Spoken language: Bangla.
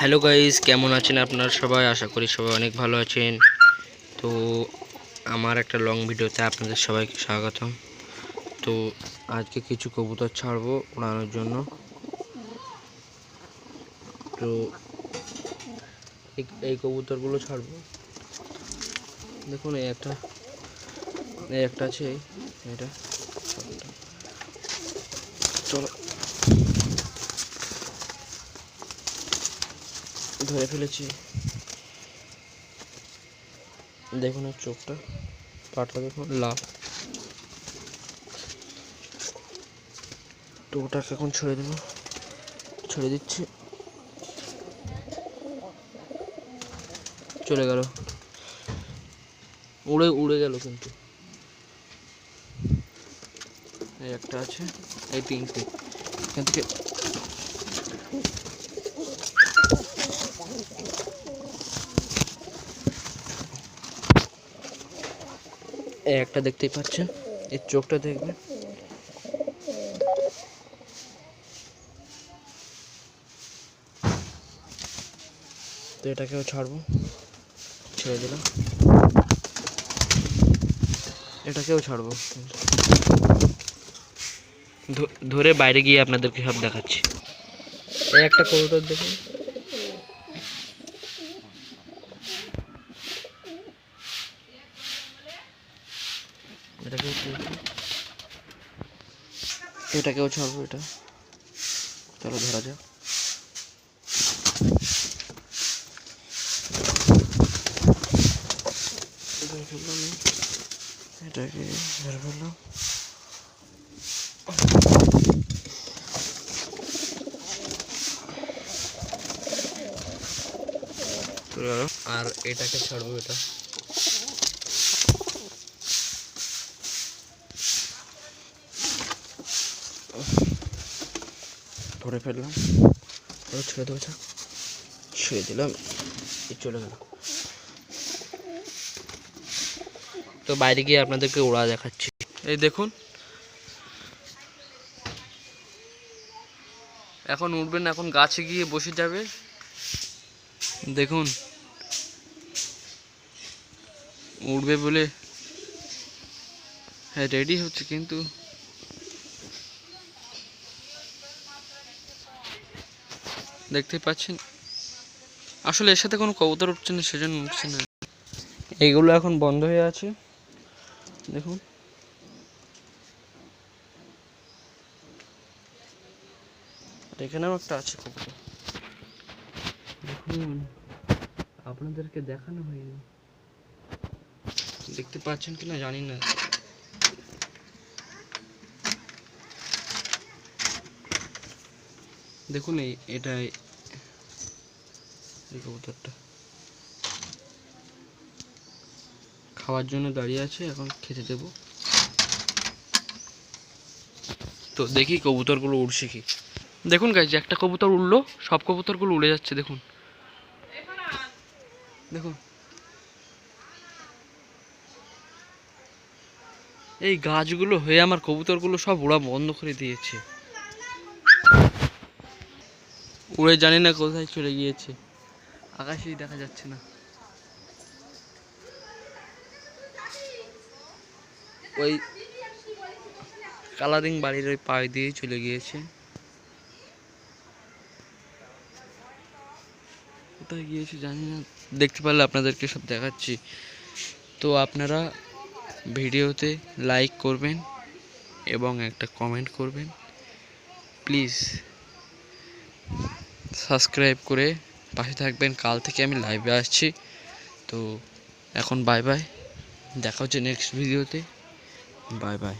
হ্যালো গাইস কেমন আছেন আপনারা সবাই? আশা করি সবাই অনেক ভালো আছেন। তো আমার একটা লং ভিডিওতে আপনাদের সবাইকে স্বাগতম। তো আজকে কিছু কবুতর ছাড়বো উড়ানোর জন্য। তো এই- এই কবুতরগুলো ছাড়বো। দেখুন, এই একটা এই একটা আছে এটা। চলো। ধরে ফেলেছি। দেখুন ওর চোখটা পাটা দেখুন, লাল। তো এখন ছেড়ে দেবো। ছেড়ে দিচ্ছি। চলে গেল। উড়ে উড়ে গেল কিন্তু। এই একটা আছে, এই তিনটে। এখান থেকে একটা দেখতেই পাচ্ছেন। এর চোখটা দেখবেন। তো এটাকেও ছাড়বো। ছেড়ে দিলাম। এটাকেও ছাড়বো। ধরে বাইরে গিয়ে আপনাদেরকে সব দেখাচ্ছি। একটা কবুতর দেখুন। এটাকেও ছাড়বো এটাকেও ছাড়বো এটা। চলো ধরা যাক। ফেললাম এটাকে ধরে ফেললাম। আর এটাকে ছাড়বো এটা। ধরে ফেললাম। এবার ছেড়ে থাক ছেড়ে দিলাম। এই চলে গেল। তো বাইরে গিয়ে আপনাদেরকে ওড়া দেখাচ্ছি। এই দেখুন। এখন উঠবেন, এখন গাছে গিয়ে বসে যাবে। দেখুন। উঠবে বলে হ্যাঁ রেডি হচ্ছে কিন্তু। দেখতে পাচ্ছেন। আসলে এর সাথে কোনো কবুতর উঠছে না সেজন্য উঠছে না। এইগুলো এখন বন্ধ হয়ে আছে। দেখুন। এখানেও একটা আছে কবুতর। দেখুন আপনাদেরকে দেখানো হয়নি। দেখতে পাচ্ছেন কিনা জানি না। দেখুন এই, এটাই। এই কবুতরটা। খাওয়ার জন্য দাঁড়িয়ে আছে, এখন খেতে দেব। তো দেখি কবুতরগুলো উড়ছে কি। দেখুন গাইজ একটা কবুতর উড়লো, সব কবুতরগুলো উড়ে যাচ্ছে, দেখুন। দেখুন। এই গাছগুলো হয়ে আমার কবুতরগুলো সব উড়া বন্ধ করে দিয়েছে। উড়ে জানি না কোথায় চলে গিয়েছে। আকাশেই দেখা যাচ্ছে না। ওই কালারিং বাড়ির ওই পায়ে দিয়েই চলে গিয়েছে। কোথায় গিয়েছে জানি না। দেখতে পারলে আপনাদেরকে সব দেখাচ্ছি। তো আপনারা ভিডিওতে লাইক করবেন এবং একটা কমেন্ট করবেন। প্লিজ সাবস্ক্রাইব করে পাশে থাকবেন। কাল থেকে আমি লাইভে আসছি। তো এখন বাই বাই দেখা হচ্ছে নেক্সট ভিডিওতে বাই বাই